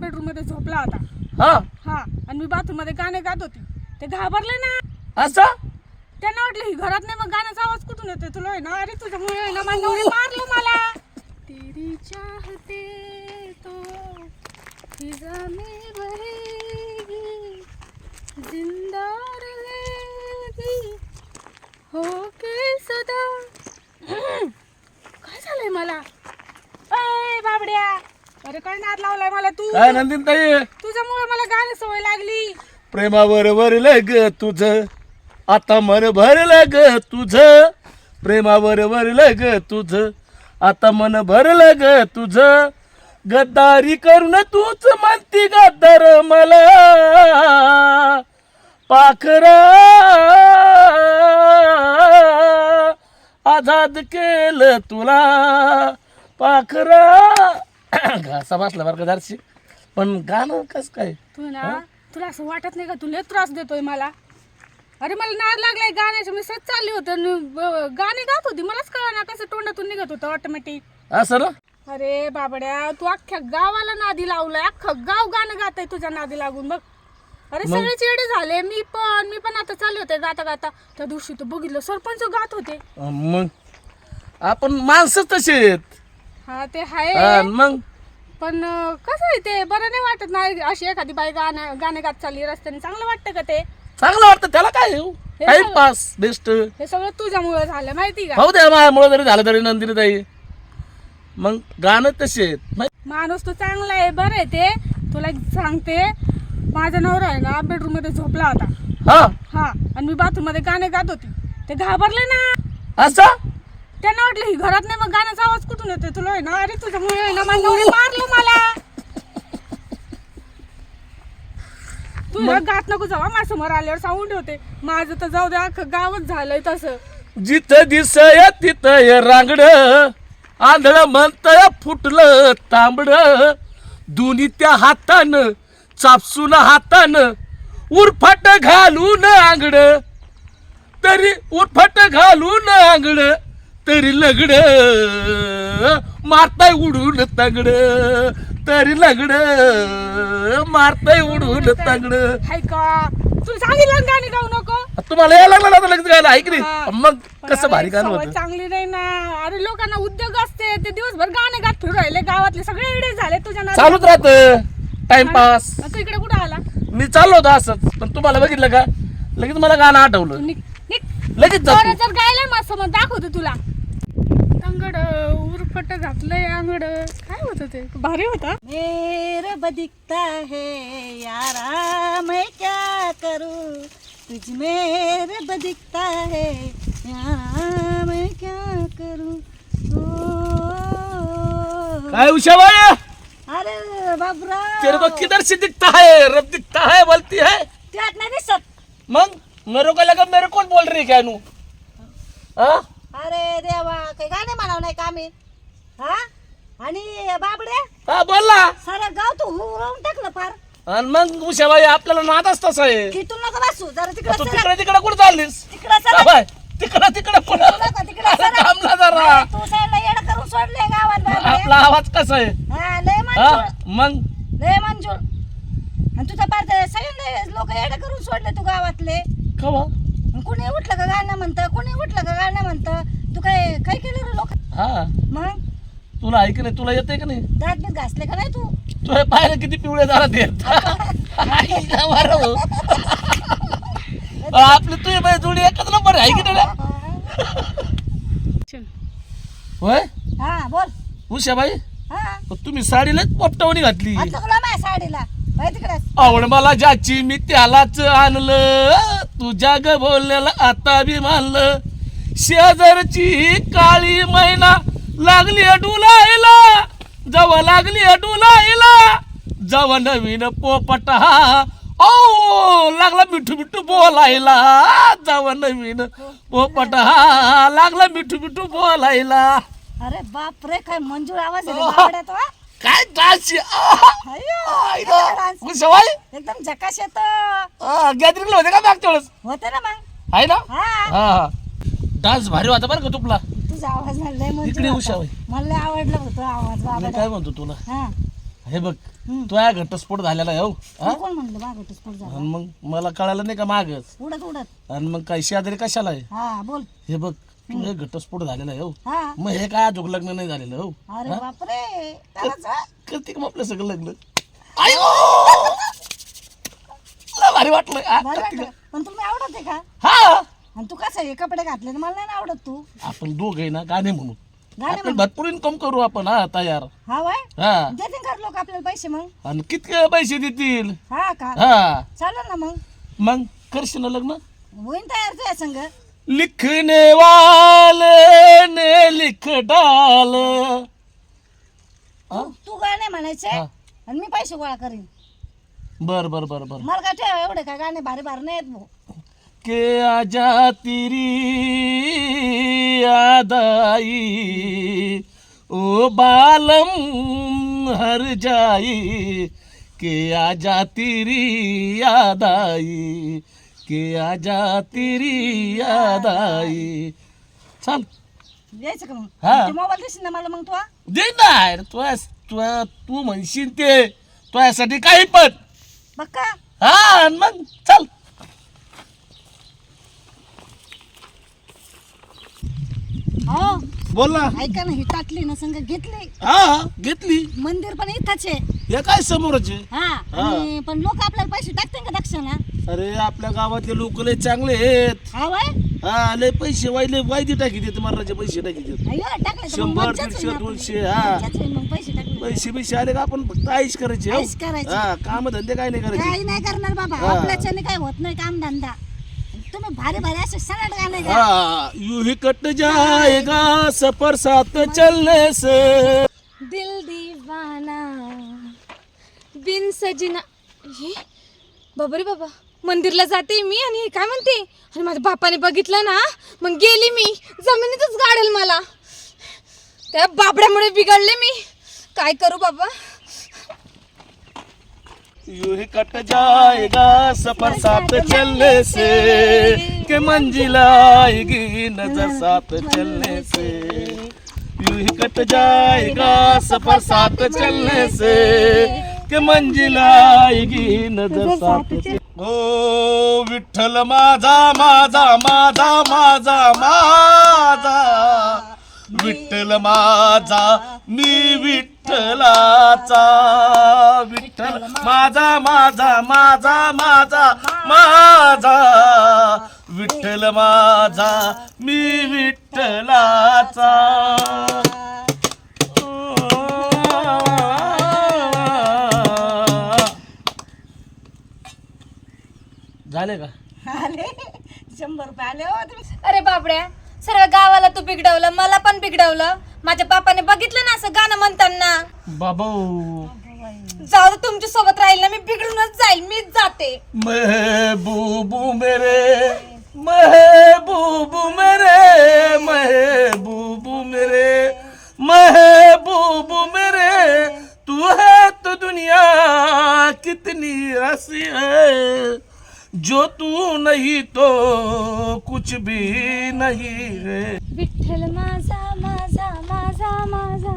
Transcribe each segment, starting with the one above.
बेडरूममध्ये झोपला होता. हा? हा आणि मी बाथरूममध्ये गाणे गात होते. ते घाबरले ना. असं? त्यांना वाटलं ही घरात नाही मग गाण्याचा आवाज कुठून येतोय? तुला आहे ना? अरे ना? माझ्या नवऱ्याने मारलं मला. तेरी चाहते तो फिजा में बहेगी जिंदा रहेगी हो के सदा. काय झालंय मला? अरे काय नाद लावलाय मला तू? काय नंदिन ताई? तुझ्यामुळे मला गाणे सवय लागली. प्रेमावर वरलं ग तुझ आता मन भरलं ग तुझ. प्रेमावर वरलं ग तुझ आता मन भरलं ग तुझ. गद्दारी करून तूच म्हणती गद्दार मला. पाखरा. आझाद केलं तुला. पाखरा. घासा बसला बरं का जरशी. पण गाणं कस काय? तू ना तुला असं वाटत नाही का? तू लय त्रास देतोय मला. अरे मला नाद लागलाय गाण्याचं. मी सच चालली होते गाणी गात होती. मलाच कळा ना कसं तोंडातून निघत होतं ऑटोमॅटिक असं ना? अरे बाबड्या तू अख्ख्या गावाला नादी लावलाय. अख्खं गाव गाणं गात आहे तुझ्या नादी लागून बघ. अरे सगळे चेडे झाले. मी पण मी पण आता चालले होते गाता गाता. त्या दिवशी तर बघितलं सरपंच गात होते. मग? आपण माणसं तसे आहेत. हा ते हाय. हा, मग? पण अं, कसं आहे ते बरं नाही वाटत नाही अशी एखादी बाई गाणं गाणे गात चालली रस्त्याने. चांगलं वाटतं का ते? चांगलं वाटतं त्याला काय टाइमपास बेस्ट हे सगळं तुझ्यामुळे झालं माहिती का? भाऊ द्या माझ्यामुळे जरी झालं तरी नंदिनी ताई मग गाणं तसे आहेत. माहित- माणूस तो चांगला आहे बरं आहे ते. तुला एक सांगते माझा नवरा आहे ना बेडरूममध्ये झोपला होता. हा? हा आणि मी बाथरूममध्ये गाणे गात होते. ते घाबरले ना. असं? त्यांना वाटलं ही घरात नाही मग गाण्याचा आवाज कुठून येतोय? तुला आहे ना? अरे तुझ्यामुळे आहे ना माझ्या नवऱ्याने मारलं मला. तू ना गात नको जावा माझ्यासमोर आल्यावर सांगून ठेवते. माझं तर जाऊ दे अख्खं गावच झालंय तसं. जिथं दिसय तिथं रांगड. आंधळ म्हणतय फुटलं तांबड. दोन्ही त्या हातानं चापसून हातानं उरफाट घालून आंगड तरी उरफाट घालून आंगड तरी लगड मारताय उडून तांगड. तरी लगड मारताय उडून तांगड. हाय का? सांगितलं ना गाणी गाऊ नको. तुम्हाला यायला लागला आता लगेच गायला ऐक हा. नाही मग पण कसं अरे, भारी गाणं सवय होतं? चांगली नाही ना. अरे लोकांना उद्योग असते ते दिवसभर गाणे गात फिरू राहिले गावातले सगळे इडे झाले तुझ्या नादात. चालूच राहत. टाइमपास मग तू इकडे कुठं आला? मी चाललो होतो असंच पण तुम्हाला बघितलं का? लगेच मला गाणं तू आठवलं. निघ निघ. लगेच जातो. जर गायला मग समज दाखवतो तुला. अंगड उरफट घातलंय अंगड काय होत ते? भारी होता. मेरे बदिकता है यारा मैं क्या करूं? तुझ मेरे बदिकता है यारा मैं क्या करूं? ओ, काय उषा बाय अरे बाबूराव. तेरे को किधर से दिखता है? रब दिखता है बोलती है। त्यात नाही दिसत. मग? मेरे को लगा मेरे को बोल रही क्या नू? हाँ? अरे देवा काही गाणे म्हणाव नाही का आम्ही? हा? आणि बाबडे? हा बोलला. सारं गाव तू हुरवून टाकलं फार. आणि मग उषा बाई आपल्याला नादच तसा आहे. की तू नको बसू जरा तू तिकडे तिकडे तिकडे कुठे चाललीस? तिकडे बाय तिकडे तिकडे कुठं? नको तिकडे थांबला जरा. तू साईडला येडं करून सोडले गावात बाबडे. आपला आवाज कसा आहे? हा लय हा मंजूर मग? लय मंजूर आणि तुझा पार ते सगळे लोक येडं करून सोडले तू गावातले. कवा? कुणी उठलं का गाणं म्हणतं? कुणी उठलं का गाणं म्हणतं? तू काय काय केलं रे लोक? हा. मग? तुला ऐक नाही? तुला येते का नाही? दात बीत घासले का नाही तू? तुझ्या पायला किती पिवळे झाला ते आपली तुझी बाई जोडी एकच नंबर आहे की नाही? होय? हा बोल. उषा बाई हा तुम्ही साडीलाच पोपटावणी घातली. तुला माझ्या साडीला. तिकडे. आवड मला ज्याची मी त्यालाच आणलं. तुझ्या ग बोलण्याला आता बी मानलं शेजारची काळी मैना लागली डुलायला. जवा लागली डुलायला. जवा नवीन पोपटा. ओ लागला मिठू मिठू बोलायला. जवा नवीन पोपटा. लागला मिठू मिठू बोलायला. अरे बाप रे काय मंजूर आवाज आहे काय डान्स. सवाई एकदम झकाश येत. गॅदरिंगला होते का मागच्या वेळेस होते ना मग. आहे ना? हा. हा हा. डान्स भारी होता बरं का तुपला. तुझा आवाज मला लय इकडे. उषा. मला लय आवडलं होतं आवाज मी बाबा काय म्हणतो तुला? हा. हे बघ हम्म. तो या घटस्फोट झालेला आहे हो. हा? कोण म्हणलं मागं स्फोट झाला? आणि मग मला कळालं नाही का मागच? उडत उडत. आणि मग काय शेजारी कशाला आहे? हा बोल. हे बघ तू हे घटस्फोट झालेला आहे हो. हा. मग हे काय अजून लग्न नाही झालेलं हो? अरे बापरे? करते का मग आपलं सगळं लग्न? आयो! लय भारी वाटलं. आ, बरं करते वाटलं. पण तुम्ही आवडत आहे का? हा? आणि तू कसं हे कपडे घातले मला नाही ना आवडत तू? आपण दोघे ना गाणे म्हणू गाणे आपण भरपूर इन्कम करू आपण हा तयार. हा वय? हा. देते का लोक आपल्याला पैसे मग? आणि कितके पैसे देतील? हा का? हा. चालेल ना मग. मग? करशील ना लग्न? होईन तयार तुझ्या संग. लिखने वाले ने लिख डाल। तू- तू गाणे म्हणायचे? हा. आणि मी पैसे गोळा करीन. बर बर बर बर. मला काय ठेवा एवढे काय? गाणे भारी भारी नाही येत भाऊ के आजा तेरी याद आई ओ बालम हर जाई के आजा तेरी याद आई के आजा तेरी याद आई? चाल. यायचं का मग? हा. ते मोबाईल देशील ना मला मग तू हा? दे ना तू तू तू म्हणशील ते. तुझ्यासाठी काही पण. बघ का? हा आणि मग चल. हो. बोल ना. ऐका ना ही टाकली ना संग घेतली. हा घेतली. मंदिर पण इथंच आहे. हे काय समोरचे हा आणि पण लोक आपल्याला पैसे टाकते का दक्षिणा? अरे आपल्या गावातले लोक लय चांगले आहेत. हा वय? हा लय पैसे वाईले वायदी टाकी देत मरणाचे पैसे टाकी देत. अय्यो टाकले तर मग शंभर दीडशे आपली. दोनशे हा. मज्जाच होईल मग पैसे टाकले पैसे पैसे आले का आपण फक्त आईश करायचे हो. आईश करायची. हा काम धंदे काय नाही करायचे. काही नाही करणार बाबा. हा. आपल्याच्याने काय होत नाही काम धंदा तुम्ही भारी भारी असे सणाट गाणे गा हाँ यू ही कट जाएगा सफर साथ चलने से। दिल दीवाना बिन सजना हे? बाबा रे बाबा मंदिरला जाते मी आणि हे काय म्हणते? आणि माझ्या बापाने बघितलं ना मग गेली मी. जमिनीतच गाडेल मला. त्या बाबड्यामुळे बिघडले मी. काय करू बाबा? यू ही कट जाएगा सफर साथ चलने से के मंजिल आएगी नजर साथ चलने से। यू ही कट जाएगा सफर साथ चलने से के मंजिल आएगी नजर साथ हो ओ विठ्ठल माझा माझा माझा माझा माझा। विठ्ठल माझा मी विठ्ठलाचा. विठ्ठल माझा माझा माझा माझा माझा. विठ्ठल माझा मी विठ्ठलाचा. झाले का? आले. शंभर रुपये आले हो तुम्ही. अरे बाबड्या सर्व गावाला तू बिघडवलं मला पण बिघडवलं माझ्या बापाने बघितलं ना असं गाणं म्हणताना. बाबू. जाऊ दे तुमच्यासोबत राहील ना मी बिघडूनच जाईल मीच जाते. महबूबू मेरे महबूबू मेरे महबूबू मेरे महबूबू मेरे तू है तो दुनिया कितनी हसी है। जो तू नहीं तो कुछ भी नहीं है। विठ्ठल माझा माझा माझा माझा.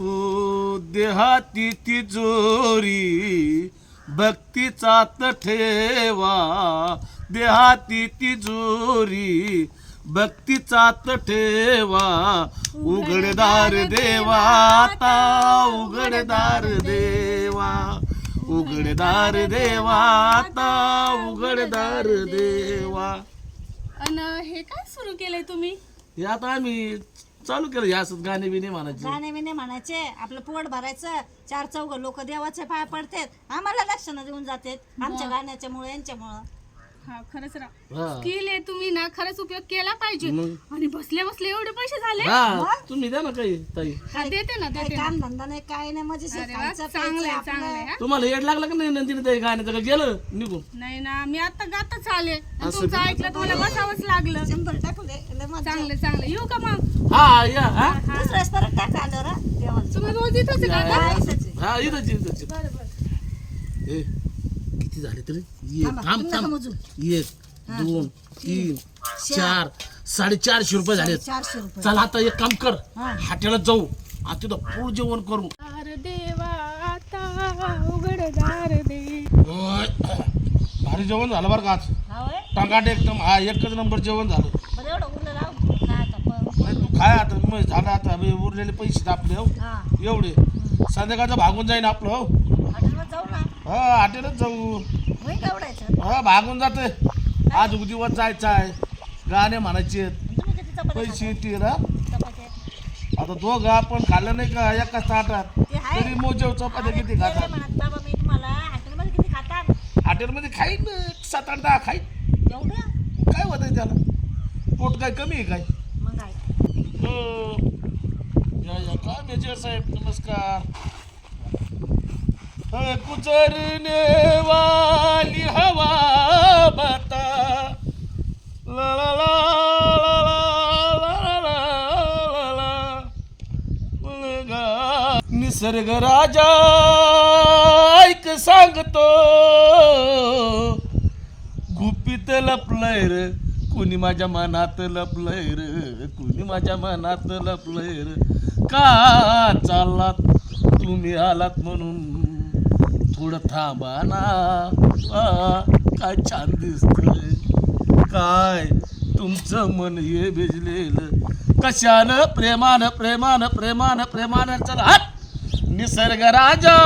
ओ देहाती तिजोरी भक्तीचा ठेवा. देहाती तिजोरी भक्तीचा ठेवा. उघडदार देवा आता उघडदार देवा. उघडदार देवा आता उघडदार देवा. अन हे काय सुरू केलंय तुम्ही? हे आता आम्ही चालू केलं हे असंच गाणे बिणे म्हणायचे. गाणे बिणे म्हणायचे आपलं पोट भरायचं चार चौघ लोक देवाचे पाय पडतात. आम्हाला लक्षणं देऊन जातात आमच्या गाण्याच्यामुळे यांच्यामुळं. हा खरंच राव. हा. स्किल आहे तुम्ही ना खरंच उपयोग केला पाहिजे. मग? आणि बसले बसले एवढे पैसे झाले. हा तुम्ही द्या ना काही ताई. हा, देते ना काही देते ना. काम धंदा नाही काय नाही मजे अरे वा चांगलं आहे चांगलं आहे. हा. तुम्हाला येड लागलं का नाही नंदिनी ताई गाण्याचं? का गेलं? निघून नाही ना मी आता गातच आले. आणि असं तुमचं? ऐकलं तुम्हाला बसावंच लागलं. शंभर टाकू दे लय मजा. चांगलं चांगलं. येऊ का मग? हा या हा. दुसऱ्या वेळेस परत टाक आलं रा. देवाला. तुम्ही रोज इथंच हा? इथंच इथंच. बरं बरं. ए. किती झाले तरी? एक थांब थांब एक दोन तीन चार. साडेचारशे रुपये झाले चल आता एक काम कर. हॉटेलात हाटेला जाऊ. आता तिथं पूर जेवण करू. भारी जेवण झालं बरं का आज. टंगाट एकदम हा एकच नंबर जेवण झालं. तू काय आता मग झालं आता. उरलेले पैसे आपले हो. एवढे. संध्याकाळचं भागून जाईन आपलं हो. जाऊ ना. हा हॉटेलच जाऊ. हा भागून जाते आज दिवस जायचं आहे. गाणे म्हणायचे तुम्ही किती चपात्या पैसे येतील हा? खाता? चपात्या? आता दोघं आपण खाल्लं नाही का? एकाच ताटात. ते आहे. तरी मोजेव चपात्या अरे किती ते नाही खातात? म्हणत बाबा मी तुम्हाला हॉटेलमध्ये किती खाता हॉटेलमध्ये खाईन सात आठ दहा खाईन. एवढं? काय होत त्याला? पोट काय कमी आहे काय? मग काय? हो. या या. का मेजर साहेब? नमस्कार. गुजरने वाली हवा बता ला ला ला निसर्ग राजा ऐक सांगतो. गुपित लपलय र कुणी माझ्या मनात लपलय र कुणी माझ्या मनात लपलय र. का चाललात? तुम्ही आलात म्हणून थोडं थांबा ना. काय छान दिसतंय. काय तुमचं मन हे भिजलेलं. कशानं? प्रेमानं प्रेमानं प्रेमानं प्रेमानं. चला हात निसर्ग राजा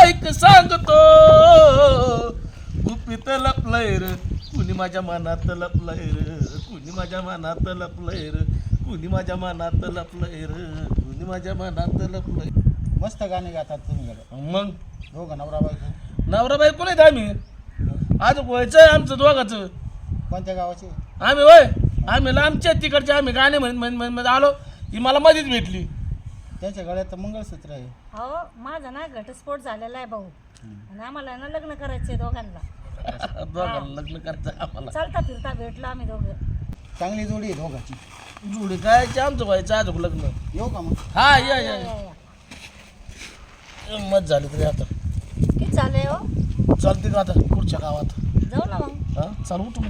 ऐक सांगतो. गुपित लपलंय र. कुणी माझ्या मनात लपलंय र? कुणी माझ्या मनात लपलंय र? कुणी माझ्या मनात लपलंय र? कुणी माझ्या मनात लपलंय? मस्त गाणे गातात तुम्ही. गड्या. दोघं नवरा बायको नवरा बायको नाहीत आम्ही. आज व्हायचंय आमचं दोघाचं. कोणत्या गावाचे? आम्ही वय आम्ही लांबचे आहेत तिकडचे आम्ही गाणे म्हणत म्हणत म्हणत म्हणत आलो ही मला मध्येच भेटली. त्यांच्या गळ्यात तर मंगळसूत्र आहे. हो माझा ना घटस्फोट झालेला आहे भाऊ. आणि आम्हाला ना लग्न करायचंय दोघांना. दोघांना लग्न करायचं आम्हाला. चालता फिरता भेटलो आम्ही दोघं. चांगली जोडी आहे दोघांची. जुडी काय? ते आमचं व्हायचं आज लग्न. येऊ का मग? हा या. या या, या. मत झाली तरी आता. किती झालंय हो? चालते का आता पुढच्या गावात. जाऊ ना मग. हा चालू उठून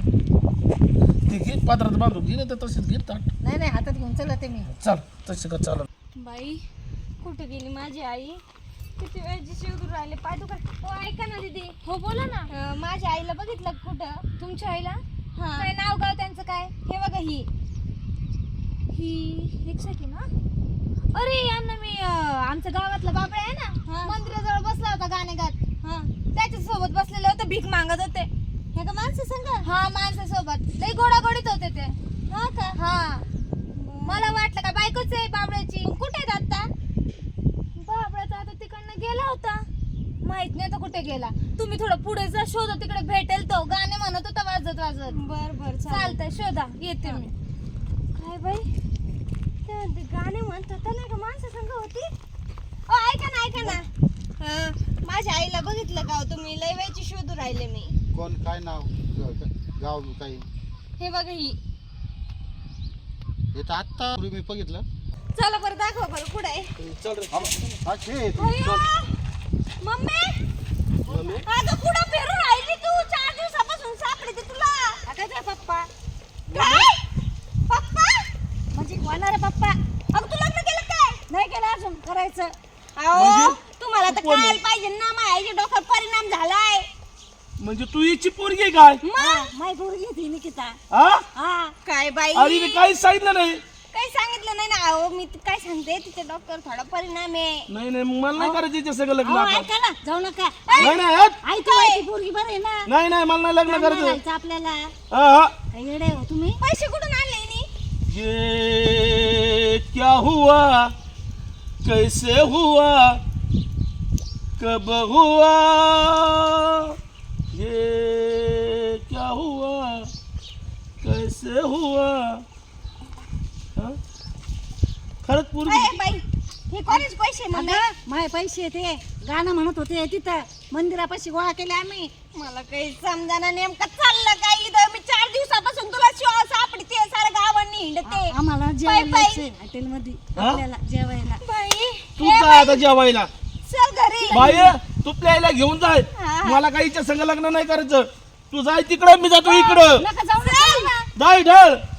ती घे पात्रात बांधून घे नाही तर तशीच घे ताट. नाही नाही हातात घेऊन चला ते मी चाल तशी का चाल बाई कुठे गेली माझी आई? किती वेळची शिवदूर राहिले? पाय दुखा. हो ऐका ना दीदी. हो बोला ना. माझ्या आईला बघितलं का कुठं? तुमच्या आईला? काय नाव गाव त्यांचं काय? हे बघा ही. ही एक सेकंड ना? अरे यांना मी अं, आमच्या गावातला बाबा आहे ना मंदिराजवळ बसला होता गाणे गात त्याच्या सोबत बसलेले होते भीक मागत होते. हे का माणसं संग हा माणसासोबत. लई गोडागोडीत होते ते. हा का? हा. मला वाटलं का बायकोच आहे बाबड्याची कुठे आहेत आता बाबड्याचा आता तिकडनं गेला होता. माहीत नाही तो कुठे गेला. तुम्ही थोडं पुढे जा शोधा. तिकडे भेटेल तो. गाणे म्हणत होता वाजत वाजत. बर बर चालतंय शोधा. येते मी. काय बाई? गाणे म्हणत होता नाही का माणसं संग होती. ओ ऐका ना ऐका ना. अं, माझ्या आईला बघितलं का हो तुम्ही? लय वेळची शोधू राहिले मी. कोण काय नाव? ग- गाव काही? हे बघा ही. हे तर आत्ता पूर्वी मी बघितलं. चला बरं दाखवा बरं कुठे आहे? चल रे. हा, ते. अय्यो! मम्मी अगं कुठं फिरून राहिली तू चार दिवसापासून सापडते तुला आता काय पप्पा काय पप्पा म्हणजे होणार पप्पा अगं तू लग्न केलं काय नाही केलं अजून करायचं अहो म्हणजे? तुम्हाला तर कोण? कळायला पाहिजे ना माझ्या आईच्या डोक्यावर परिणाम झालाय म्हणजे तू हिची पोरगी आहे काय? माय पोरगी ती निकिता. हा? हा. काय बाई? अरे मी काहीच सांगितलं नाही. काही सांगितलं नाही ना? अहो मी त- काय सांगते? तिच्या डॉक्टर थोडा परिणाम आहे. नाही नाही मग मला नाही करायचं हिच्या सगळं लग्न अहो, आता. ऐका ना जाऊ नका. नाही नाही हट. आई तू आई ती पोरगी बरं आहे ना. नाही नाही मला नाही लग्न करायचं. आपल्याला. हा हा. काय येडे हो तुम्ही? पैसे कुठून आणले हिने? ये क्या हुआ? कैसे हुआ? कब हुआ? ये क्या हुआ कैसे हुआ। हा? खरंच पूर्वी अय बाई हे कोणीच पैसे माय पैसे ते गाणं म्हणत होते तिथं. मंदिरापाशी गोळा केले आम्ही. मला काही समजाना नेमकं चाललं काय इथं? मी चार दिवसापासून तुला शिवा सापडते साऱ्या गावांनी हिंडते. आम्हाला जेवायला बाई. हॉटेलमध्ये. हा? आपल्याला जेवायला. बाई तू ए जा बाई, आता जेवायला? चल घरी. बाई तू प्यायला घेऊन जाय. मला काहीच्या संग लग्न नाही करायचं. तू जाय तिकडं मी जातो इकडं. नका जाऊ ઢાલ ઢાલ